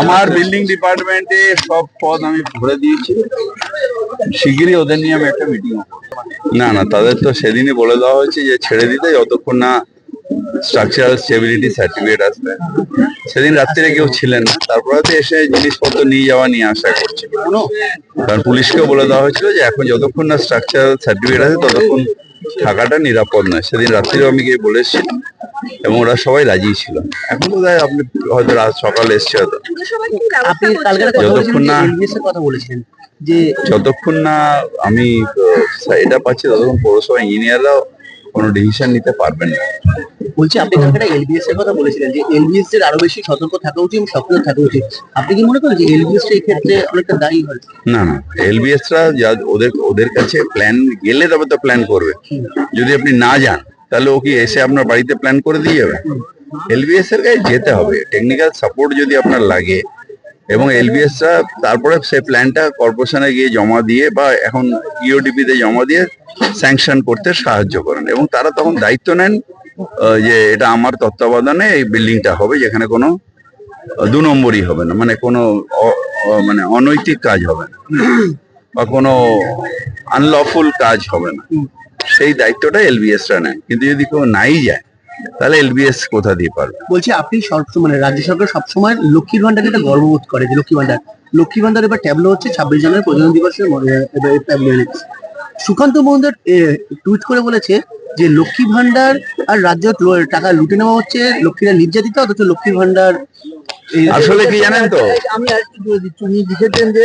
আমার বিল্ডিং ডিপার্টমেন্টে সব পদ আমি ভরে দিয়েছি। শিগগিরই ওদের নিয়ে আমি একটা মিটিং না না তাদের তো সেদিনই বলে দেওয়া হয়েছে যে ছেড়ে দিতে যতক্ষণ না স্ট্রাকচারাল স্টেবিলিটি সার্টিফিকেট আসবে। সেদিন রাত্রিরে কেউ ছিলেন না। তারপরে তো এসে জিনিসপত্র নিয়ে যাওয়া নিয়ে আসা করছে। কারণ পুলিশকেও বলে দেওয়া হয়েছিল যে এখন যতক্ষণ না স্ট্রাকচারাল সার্টিফিকেট আছে ততক্ষণ থাকাটা নিরাপদ নয়। সেদিন রাত্রিরেও আমি গিয়ে বলে এসেছিলাম এবং ওরা সবাই রাজি ছিল। এখন বোধ হয় আপনি হয়তো রাত সকালে এসছে হয়তো। আপনি কথা যতক্ষণ না- কথা বলেছিলেন যে যতক্ষণ না আমি এটা পাচ্ছি ততক্ষণ পৌরসভা ইঞ্জিনিয়াররাও কোনো ডিসিশন নিতে পারবেন না। বলছি আপনি কালকে এলবিএস এর কথা বলেছিলেন যে এলবিএস এর আরও বেশি সতর্ক থাকা উচিত এবং সক্রিয় থাকা উচিত। আপনি কি মনে করেন যে এলবিএস এই ক্ষেত্রে অনেকটা দায়ী হয়? না না এলবিএসরা যা ওদের ওদের কাছে প্ল্যান গেলে তবে তো প্ল্যান করবে। যদি আপনি না যান তাহলে ও কি এসে আপনার বাড়িতে প্ল্যান করে দিয়ে যাবে? এলবিএস এর কাছে যেতে হবে। টেকনিক্যাল সাপোর্ট যদি আপনার লাগে। এবং এলবিএসরা তারপরে সেই প্ল্যানটা কর্পোরেশনে গিয়ে জমা দিয়ে বা এখন E ইওডিপি তে জমা দিয়ে স্যাংশন করতে সাহায্য করেন। এবং তারা তখন দায়িত্ব নেন যে এটা আমার তত্ত্বাবধানে এই বিল্ডিংটা হবে, যেখানে কোনো দু নম্বরই হবে না। মানে কোনো মানে অনৈতিক কাজ হবে না। বা কোনো আনলফুল কাজ হবে না। সেই দায়িত্বটা এলবিএসরা নেয়। কিন্তু যদি কেউ নাই যায় তাহলে এলবিএস কোথা দিয়ে পারবে? বলছি আপনি সব মানে রাজ্য সরকার সবসময় লক্ষ্মীর ভান্ডারকে একটা গর্ববোধ করে যে লক্ষ্মী ভান্ডার লক্ষ্মী ভান্ডার এবার ট্যাবলো হচ্ছে ছাব্বিশ জানুয়ারি প্রজনন দিবসের ট্যাবলো এনেছে সুকান্ত মহন্দর টুইট করে বলেছে যে লক্ষ্মী ভান্ডার আর রাজ্য টাকা লুটে নেওয়া হচ্ছে লক্ষ্মীরা নির্যাতিত অথচ লক্ষ্মীর ভান্ডার আসলে কি জানেন তো? আমি আরেকটু জুড়ে দিচ্ছি উনি লিখেছেন যে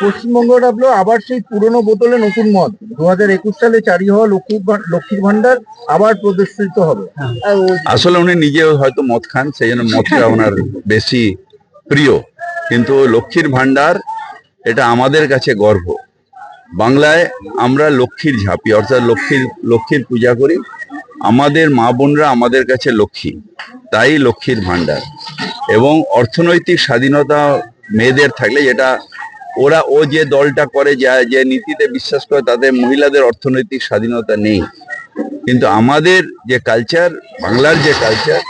পশ্চিমবঙ্গ ডাবলো আবার সেই পুরনো বোতলে নতুন মদ। দু হাজার একুশ সালে চারি হওয়া লক্ষ্মী লক্ষ্মীর ভান্ডার আবার প্রদর্শিত হবে। আর আসলে উনি নিজেও হয়তো মদ খান সেই জন্য মদটা ওনার বেশি প্রিয়। কিন্তু লক্ষ্মীর ভান্ডার এটা আমাদের কাছে গর্ব। বাংলায় আমরা লক্ষ্মীর ঝাঁপি অর্থাৎ লক্ষ্মীর লক্ষ্মীর পূজা করি। আমাদের মা বোনরা আমাদের কাছে লক্ষ্মী তাই লক্ষ্মীর ভান্ডার এবং অর্থনৈতিক স্বাধীনতা মেয়েদের থাকলে যেটা ওরা, ও যে দলটা করে, যা, যে নীতিতে বিশ্বাস করে, তাদের মহিলাদের অর্থনৈতিক স্বাধীনতা নেই। কিন্তু আমাদের যে কালচার বাংলার যে কালচার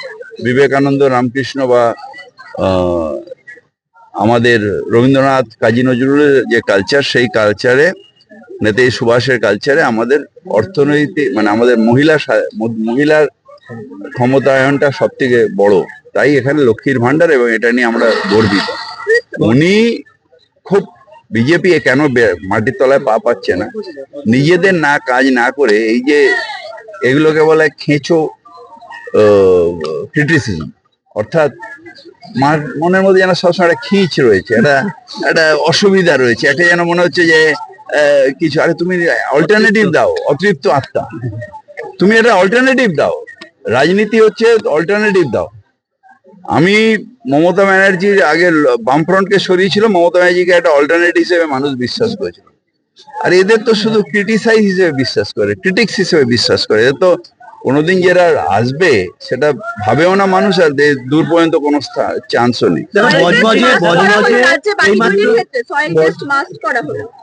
বিবেকানন্দ, রামকৃষ্ণ বা আমাদের রবীন্দ্রনাথ, কাজী নজরুলের যে কালচার সেই কালচারে নেতাজি সুভাষের কালচারে আমাদের অর্থনৈতিক মানে আমাদের মহিলা মহিলার ক্ষমতায়নটা সব থেকে বড়। তাই এখানে লক্ষ্মীর ভান্ডার এবং এটা নিয়ে আমরা গর্বিত। উনি খুব বিজেপি কেন মাটির তলায় পা পাচ্ছে না? নিজেদের না কাজ না করে এই যে এগুলোকে বলে খেঁচো ক্রিটিসিজম অর্থাৎ মার মনের মধ্যে যেন সবসময় একটা খিঁচ রয়েছে, একটা একটা অসুবিধা রয়েছে, একটা যেন মনে হচ্ছে যে কিছু, আরে তুমি অল্টারনেটিভ দাও, অতৃপ্ত আত্মা। তুমি একটা অল্টারনেটিভ দাও। রাজনীতি হচ্ছে অল্টারনেটিভ দাও। আমি মমতা ব্যানার্জির আগে বামফ্রন্টকে সরিয়েছিল মমতা ব্যানার্জিকে একটা অল্টারনেটিভ হিসেবে মানুষ বিশ্বাস করেছিল। আর এদের তো শুধু ক্রিটিসাইজ হিসেবে বিশ্বাস করে ক্রিটিক্স হিসেবে বিশ্বাস করে। এদের তো কোনোদিন যারা আসবে সেটা ভাবেও না মানুষ আর দূর পর্যন্ত কোনো চান্সও নেই।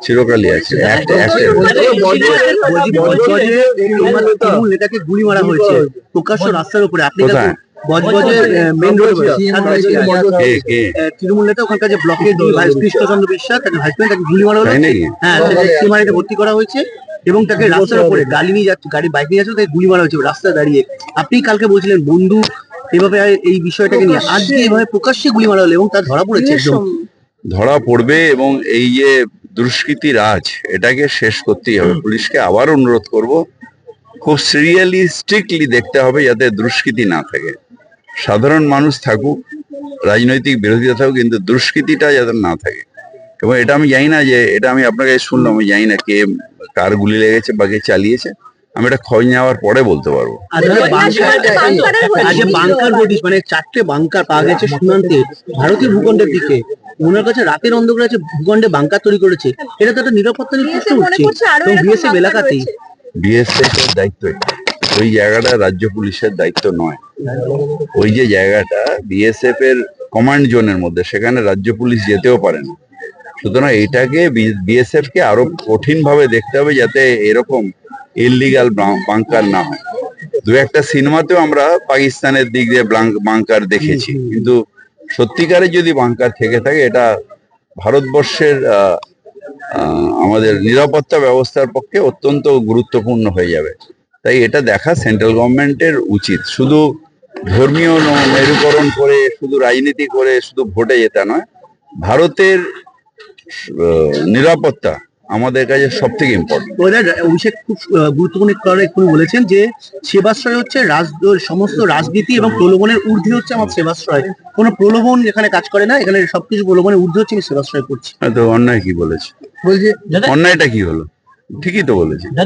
চিরকালই আছে নেতাকে গুলি মারা হয়েছে প্রকাশ্য রাস্তার উপরে আপনি কোথায়? বজবজে মেন রোড তৃণমূল নেতা ওখানকার যে ব্লকের কৃষ্ণচন্দ্র বিশ্বাস তাকে তাকে গুলি মারা হলো। হ্যাঁ তাকে ভর্তি করা হয়েছে এবং তাকে রাস্তার উপরে গাড়ি নিয়ে যাচ্ছে গাড়ি বাইক নিয়ে যাচ্ছে তাকে গুলি মারা হয়েছে রাস্তায় দাঁড়িয়ে। আপনি কালকে বলছিলেন বন্ধু এভাবে এই বিষয়টাকে নিয়ে। আজকে এভাবে প্রকাশ্যে গুলি মারা হলো এবং তার ধরা পড়েছে একদম। ধরা পড়বে এবং এই যে দুষ্কৃতি রাজ এটাকে শেষ করতেই হবে। পুলিশকে আবার অনুরোধ করব খুব সিরিয়ালি স্ট্রিক্টলি দেখতে হবে যাতে দুষ্কৃতি না থাকে। সাধারণ মানুষ থাকুক রাজনৈতিক বিরোধিতা থাকুক কিন্তু দুষ্কৃতিটা যাতে না থাকে। এবং এটা আমি জানি না যে এটা আমি আপনার কাছে শুনলাম আমি জানি না কে কার গুলি লেগেছে বা কে চালিয়েছে। আমি এটা খোঁজ নেওয়ার পরে বলতে পারব। আজকে বাংকার। আজকে বাংকার হদিস মানে চারটে বাংকার পাওয়া গেছে সীমান্তে ভারতীয় ভূখণ্ডের দিকে। ওনার কাছে রাতের অন্ধকারে আছে ভূখণ্ডে বাংকার তৈরি করেছে। এটা তো একটা নিরাপত্তা নিয়ে প্রশ্ন উঠছে। বিএসএফ এলাকাতেই। বিএসএফ এর দায়িত্ব এটা। ওই জায়গাটা রাজ্য পুলিশের দায়িত্ব নয়। ওই যে জায়গাটা বিএসএফ এর কমান্ড জোনের মধ্যে সেখানে রাজ্য পুলিশ যেতেও পারে না। সুতরাং এটাকে বিএসএফ কে আরও কঠিন ভাবে দেখতে হবে যাতে এরকম ইললিগাল বাংকার না হয়। দু একটা সিনেমাতেও আমরা পাকিস্তানের দিক দিয়ে বাংকার দেখেছি। কিন্তু সত্যিকারে যদি বাংকার থেকে থাকে এটা ভারতবর্ষের আমাদের নিরাপত্তা ব্যবস্থার পক্ষে অত্যন্ত গুরুত্বপূর্ণ হয়ে যাবে। তাই এটা দেখা সেন্ট্রাল গভর্নমেন্টের উচিত। শুধু ধর্মীয় মেরুকরণ করে শুধু রাজনীতি করে শুধু ভোটে যেতে নয় ভারতের নিরাপত্তা আমাদের কাছে সব থেকে ইম্পর্টেন্ট অভিষেক খুব গুরুত্বপূর্ণ একটু বলেছেন যে সেবাশ্রয় হচ্ছে রাজ সমস্ত রাজনীতি এবং প্রলোভনের ঊর্ধ্বে হচ্ছে আমার সেবাশ্রয়। কোনো প্রলোভন এখানে কাজ করে না এখানে সবকিছু প্রলোভনের ঊর্ধ্বে হচ্ছে আমি সেবাশ্রয় করছি। তো অন্যায় কি বলেছে? বলছে অন্যায়টা কি হলো? ঠিকই তো বলেছে।